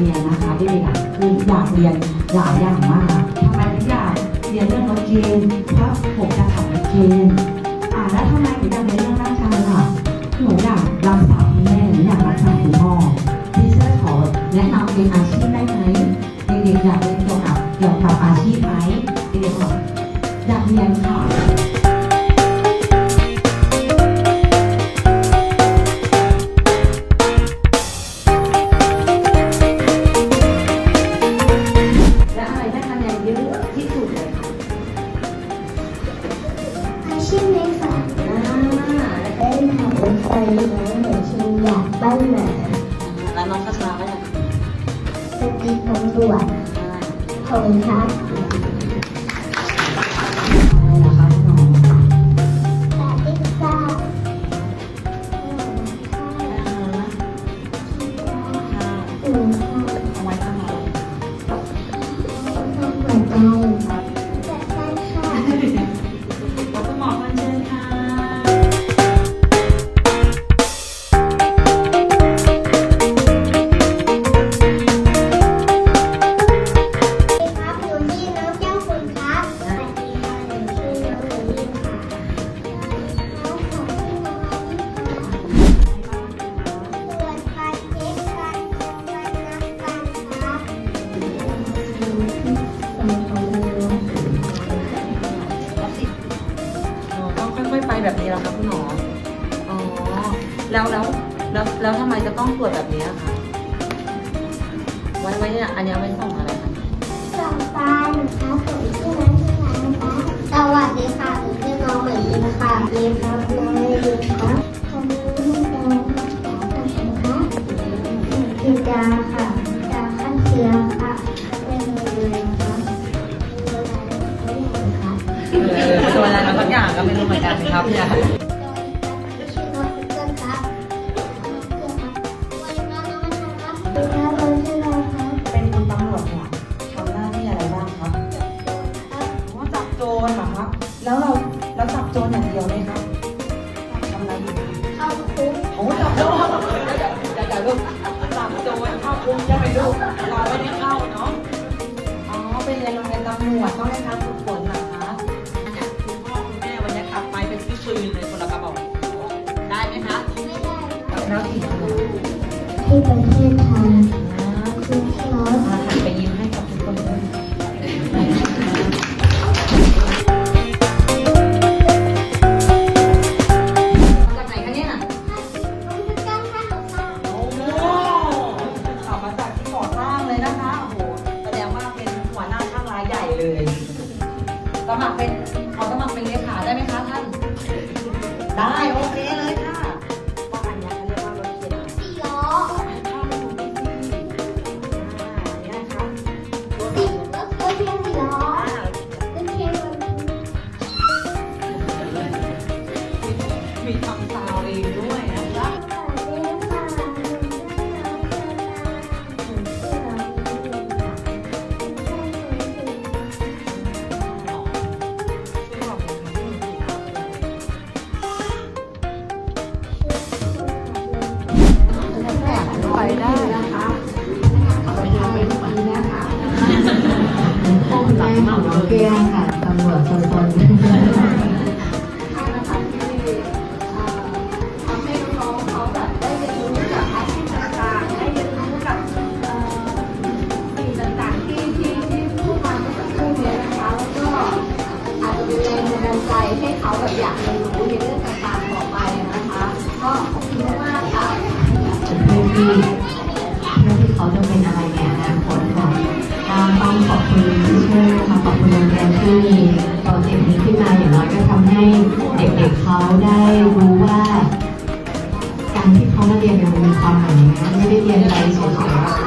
เรียนนะคะเด็กๆคืออยากเรียนหลายอย่างมากทำไมถึงอยากเรียนเรื่องรถเกณฑ์เพราะผมจะขับรถเกณฑ์อ่าแล้วทำไมถึงอยากเรียนเรื่องร่างกายล่ะหนูอยากรักษาคุณแม่หนูอยากรักษาคุณพ่อที่เชื่อขอแนะนำเป็นอาชีพได้ไหมเด็กๆอยากเรียนเกี่ยวกับเกี่ยวกับอาชีพไหมเด็กๆบอกอยากเรียนค่ะ ขับรถไฟแล้วหนูชิงอยากบ้านหมาแล้วน้องพัชราก็อยากเป็นตำรวจของทัพ ครับคุณหมอ อ๋อ แล้วแล้วแล้วแล้วทำไมจะต้องตรวจแบบนี้คะ ไว้ไว้เนี่ยอันนี้ไว้ส่องอะไรคะสองปานครับผมชื่อน้องชื่อน้องนะคะสวัสดีค่ะหนูชื่อน้องเหมือนยินค่ะยินครับน้องยินครับทำมือให้แดงนะคะคือดาค่ะดาขั้นเชื้อค่ะ ก็ไม่รู้เหมือนกันครับ ที่ประเทศไทยคือที่ร้อนมาหันไปยิ้มให้กับทุกคนด้วยมาจากไหนคะเนี่ยมันคือการฆ่าของเราโอ้โหขับมาจากที่ก่อสร้างเลยนะคะ โอ้โห แสดงว่าเป็นหัวหน้าช่างรายใหญ่เลย สมัครเป็นขอสมัครเป็นเลขาได้ไหมคะท่าน ได้ โอเค ใจให้เขาแบบอยากเรียนรู้ในเรื่องต่างๆต่อไปนะคะ ก็ขอบคุณมากค่ะเพื่อที่เพื่อที่เขาจะเป็นอะไรในอนาคตค่ะก็ต้องขอบคุณที่ช่วยนะคะขอบคุณโรงเรียนที่มีโปรเจกต์นี้ขึ้นมาอย่างน้อยก็ทำให้เด็กๆเขาได้รู้ว่า การที่เขามาเรียนเนี่ยมันมีความหมายนะไม่ได้เรียนไปเฉย